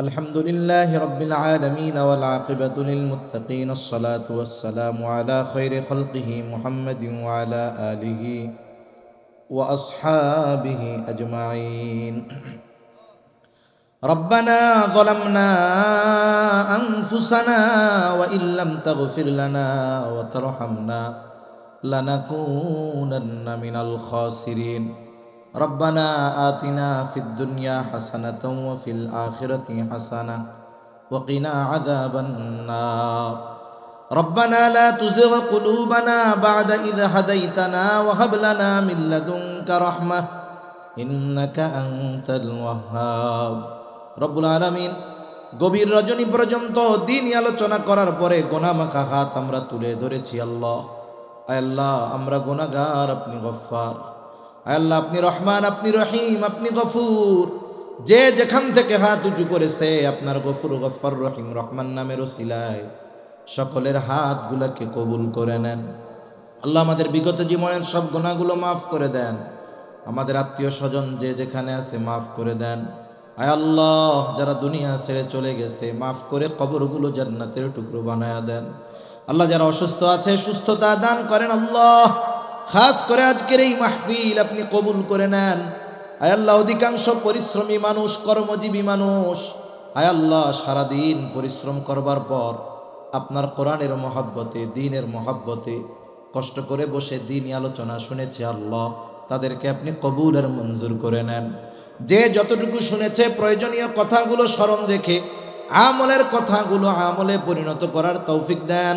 الحمد لله رب العالمين والعاقبة للمتقين الصلاة والسلام على خير خلقه محمد وعلى آله وأصحابه أجمعين. ربنا ظلمنا أنفسنا وإن لم تغفر لنا وترحمنا لنكونن من الخاسرين. ربنا آتنا في الدنيا حسنة وفي الآخرة حسنة وقنا عذاب النار ربنا لا تزغ قلوبنا بعد إذ هديتنا وهب لنا من لدنك رحمة إنك أنت الوهاب রব্বুল আলমিন গভীর রজনী পর্যন্ত দিন আলোচনা করার পরে গোনামাখা হাত আমরা তুলে ধরেছি আল্লাহ আয় আল্লাহ আমরা গোনাগার আপনি গফ্ফার আয় আল্লাহ, আপনি রহমান, আপনি রহিম, আপনি গফুর। যে যেখান থেকে হাত উঁচু করেছে, আপনার গফুর গফ্ফার রহিম, রহমান নামের ওসিলায় সকলের হাতগুলোকে কবুল করে নেন। আল্লাহ আমাদের বিগত জীবনের সব গুণাগুলো মাফ করে দেন। আমাদের আত্মীয় স্বজন যে যেখানে আছে, মাফ করে দেন। আয় আল্লাহ, যারা দুনিয়া ছেড়ে চলে গেছে, মাফ করে কবরগুলো জান্নাতের টুকরো বানায়া দেন। আল্লাহ যারা অসুস্থ আছে, সুস্থতা দান করেন আল্লাহ। খাস করে আজকের এই মাহফিল আপনি কবুল করে নেন। আয় আল্লাহ, অধিকাংশ পরিশ্রমী মানুষ, কর্মজীবী মানুষ আয় আল্লাহ, সারাদিন পরিশ্রম করবার পর আপনার কোরআনের মহাব্বতে, দিনের মহাব্বতে কষ্ট করে বসে দিন আলোচনা শুনেছে আল্লাহ, তাদেরকে আপনি কবুল আর মঞ্জুর করে নেন। যে যতটুকু শুনেছে, প্রয়োজনীয় কথাগুলো স্মরণ রেখে আমলের কথাগুলো আমলে পরিণত করার তৌফিক দেন।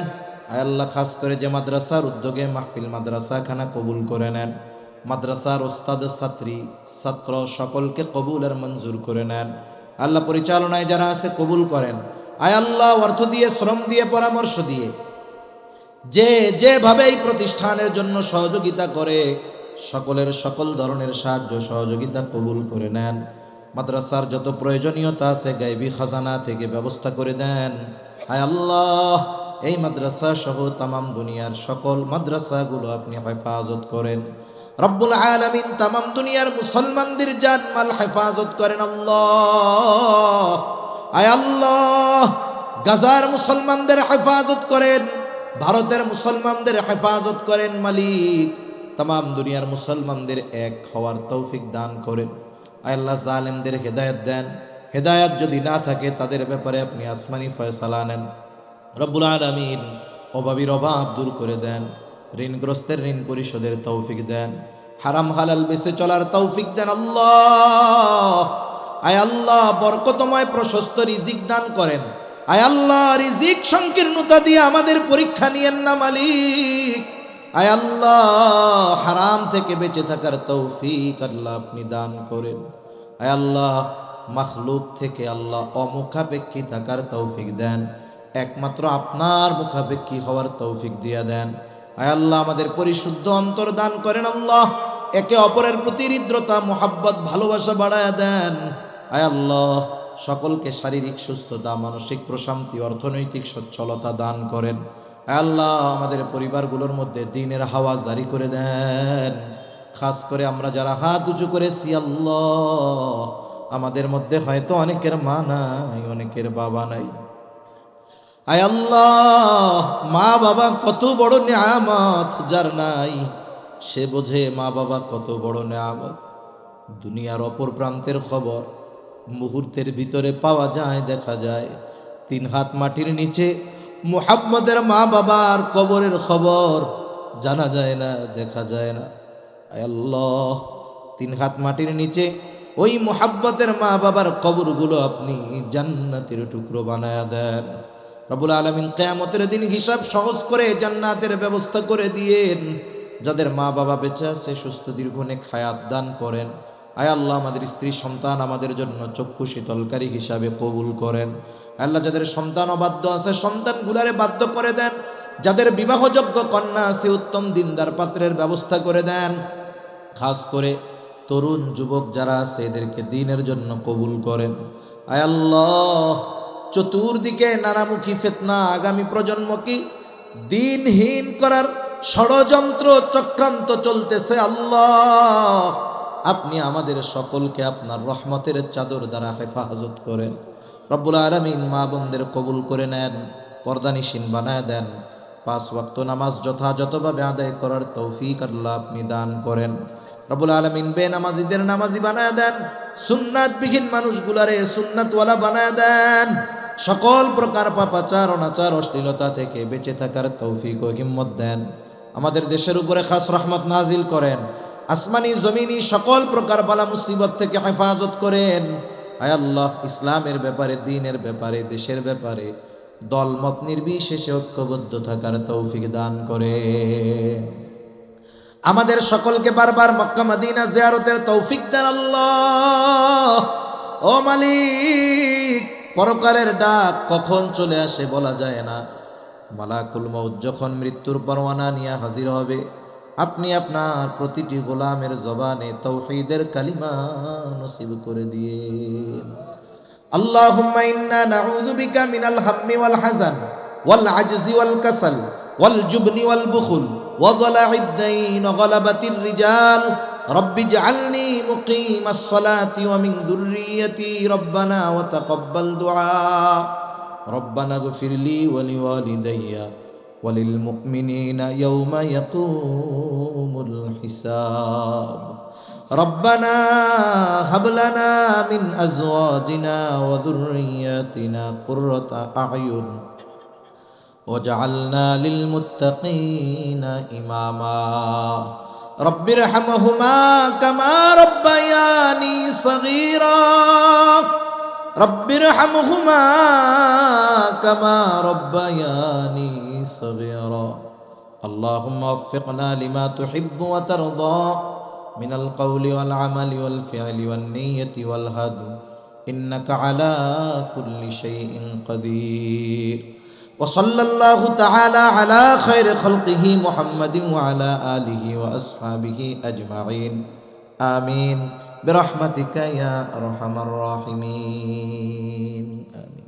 আল্লাহ, খাস করে যে মাদ্রাসার উদ্যোগে মাহফিল মাদ্রাসা খানা কবুল করে নেন। মাদ্রাসার ওস্তাদ, ছাত্রী, ছাত্র সকলকে কবুল আর মঞ্জুর করে নেন। আল্লাহ পরিচালনায় যারা আছে, কবুল করেন। আয় আল্লাহ, অর্থ দিয়ে, শ্রম দিয়ে, পরামর্শ দিয়ে। যে যেভাবে এই প্রতিষ্ঠানের জন্য সহযোগিতা করে, সকলের সকল ধরনের সাহায্য, সহযোগিতা কবুল করে নেন। মাদ্রাসার যত প্রয়োজনীয়তা আছে, গাইবি খাজানা থেকে ব্যবস্থা করে দেন। হায় আল্লাহ এই মাদ্রাসা সহ তামাম দুনিয়ার সকল মাদ্রাসাগুলো আপনি হেফাজত করেন। রব্বুল আলামিন তামাম দুনিয়ার মুসলমানদের জানমাল হেফাজত করেন। আল্লাহ আল্লাহ, গাজার মুসলমানদের হেফাজত করেন, ভারতের মুসলমানদের হেফাজত করেন মালিক। তাম দুনিয়ার মুসলমানদের এক হওয়ার তৌফিক দান করেন। আল্লাহ, জালেমদের হেদায়ত দেন। হেদায়ত যদি না থাকে, তাদের ব্যাপারে আপনি আসমানি ফয়সালা নেন। রব্বুল আলমিন অভাবীর অভাব দূর করে দেন, ঋণগ্রস্তের ঋণ পরিশোধের তৌফিক দেন, হারাম হালাল বেঁচে চলার তৌফিক দেন আল্লাহ। আয় আল্লাহ, বরকতময় প্রশস্ত রিজিক দান করেন। আয় আল্লাহ, রিজিক সংকীর্ণতা দিয়ে আমাদের পরীক্ষা নিয়েন না মালিক। আয় আল্লাহ, হারাম থেকে বেঁচে থাকার তৌফিক আল্লাহ আপনি দান করেন। আয় আল্লাহ, মাখলুক থেকে আল্লাহ অমুখাপেক্ষী থাকার তৌফিক দেন। একমাত্র আপনার মুখাপেক্ষী হওয়ার তৌফিক দিয়া দেন। আয় আল্লাহ, আমাদের পরিশুদ্ধ অন্তর দান করেন আল্লাহ। একে অপরের প্রতি হৃদ্রতা, মোহাব্বত, ভালোবাসা বাড়ায় দেন। আয় আল্লাহ, সকলকে শারীরিক সুস্থতা, মানসিক প্রশান্তি, অর্থনৈতিক সচ্ছলতা দান করেন। আল্লাহ, আমাদের পরিবারগুলোর মধ্যে দিনের হাওয়া জারি করে দেন। খাস করে আমরা যারা হাত উঁচু করেছি, আল্লাহ। আমাদের মধ্যে হয়তো অনেকের মা নাই, অনেকের বাবা নাই। আয় আল্লাহ, মা বাবা কত বড় নিয়ামত যার নাই। সে বোঝে মা বাবা কত বড় নিয়ামত। দুনিয়ার অপর প্রান্তের খবর, মুহূর্তের ভিতরে পাওয়া যায়, দেখা যায়। তিন হাত মাটির নিচে মুহাম্মদের মা বাবার কবরের খবর, জানা যায় না, দেখা যায় না। আল্লাহ, তিন হাত মাটির নিচে ওই মোহাব্বতের মা বাবার কবরগুলো আপনি জান্নাতের টুকরো বানায়া দেন। রবুল আলমিন কেয়ামতের দিন হিসাব সহজ করে জান্নাতের ব্যবস্থা করে দিয়েন। যাদের মা বাবা বেঁচে আছে, সুস্থ দীর্ঘনে খায়াত দান করেন। আয় আল্লাহ, আমাদের স্ত্রী সন্তান আমাদের জন্য চক্ষু শীতলকারী হিসাবে কবুল করেন। আল্লাহ, যাদের সন্তান অবাধ্য আছে, সন্তানগুলারে বাধ্য করে দেন। যাদের বিবাহযোগ্য কন্যা আছে, উত্তম দিনদার পাত্রের ব্যবস্থা করে দেন। খাস করে তরুণ যুবক যারা আছে, এদেরকে দিনের জন্য কবুল করেন। আয় আল্লাহ চতুর্দিকে নানামুখী ফেতনা আগামী প্রজন্মকে দিনহীন করার ষড়যন্ত্র চক্রান্ত চলতেছে। আল্লাহ, আপনি আমাদের সকলকে আপনার রহমতের চাদর দ্বারা হেফাজত করেন। রব্বুল আলমিন মা বোনদের কবুল করে নেন, পর্দানিসীন বানায় দেন। পাঁচ ওয়াক্ত নামাজ যথাযথভাবে আদায় করার তৌফিক আল্লাহ আপনি দান করেন। রব্বুল আলমিন বে নামাজিদের নামাজি বানায় দেন, সুন্নাতবিহীন মানুষগুলারে সুন্নাতওয়ালা বানায় দেন। সকল প্রকার পাপাচার, অনাচার, অশ্লীলতা থেকে বেঁচে থাকার তৌফিক ও হিম্মত দেন। আমাদের দেশের উপরে খাস রহমত নাজিল করেন। আসমানি, জমিনি সকল প্রকার বালা মুসিবত থেকে হেফাজত করেন। আয় আল্লাহ, ইসলামের ব্যাপারে, দিনের ব্যাপারে, দেশের ব্যাপারে দলমত নির্বিশেষে ঐক্যবদ্ধ থাকার তৌফিক দান করে আমাদের সকলকে বারবার মক্কা, মদিনা জিয়ারতের তৌফিক দেন আল্লাহ। ও মালিক পরকালের ডাক কখন চলে আসে বলা যায় না মালাকুল মৌত যখন মৃত্যুর পরোয়ানা নিয়ে হাজির হবে আপনি আপনার প্রতিটি গোলামের জবানে তৌহিদের কালিমা নসিব করে দিয়েন اللهم إنا نعوذ بك من الهم والحزن والعجز والكسل والجبن والبخل وضلع الدين وغلبة الرجال رب اجعلني مقيم الصلاة ومن ذريتي ربنا وتقبل دعاء. ربنا اغفر لي ولوالدي وللمؤمنين يوم يقوم الحساب. ربنا هب لنا من أزواجنا وذرياتنا قرة أعين وجعلنا للمتقين إماما. رب ارحمهما كما ربياني صغيرا. رب ارحمهما كما ربياني صغيرا. اللهم وفقنا لما تحب وترضى من القول والعمل والفعل والنية والهدي. إنك على كل شيء قدير. وصلى الله تعالى على خير خلقه محمد وعلى آله وأصحابه أجمعين. آمين. برحمتك يا أرحم الراحمين. آمين.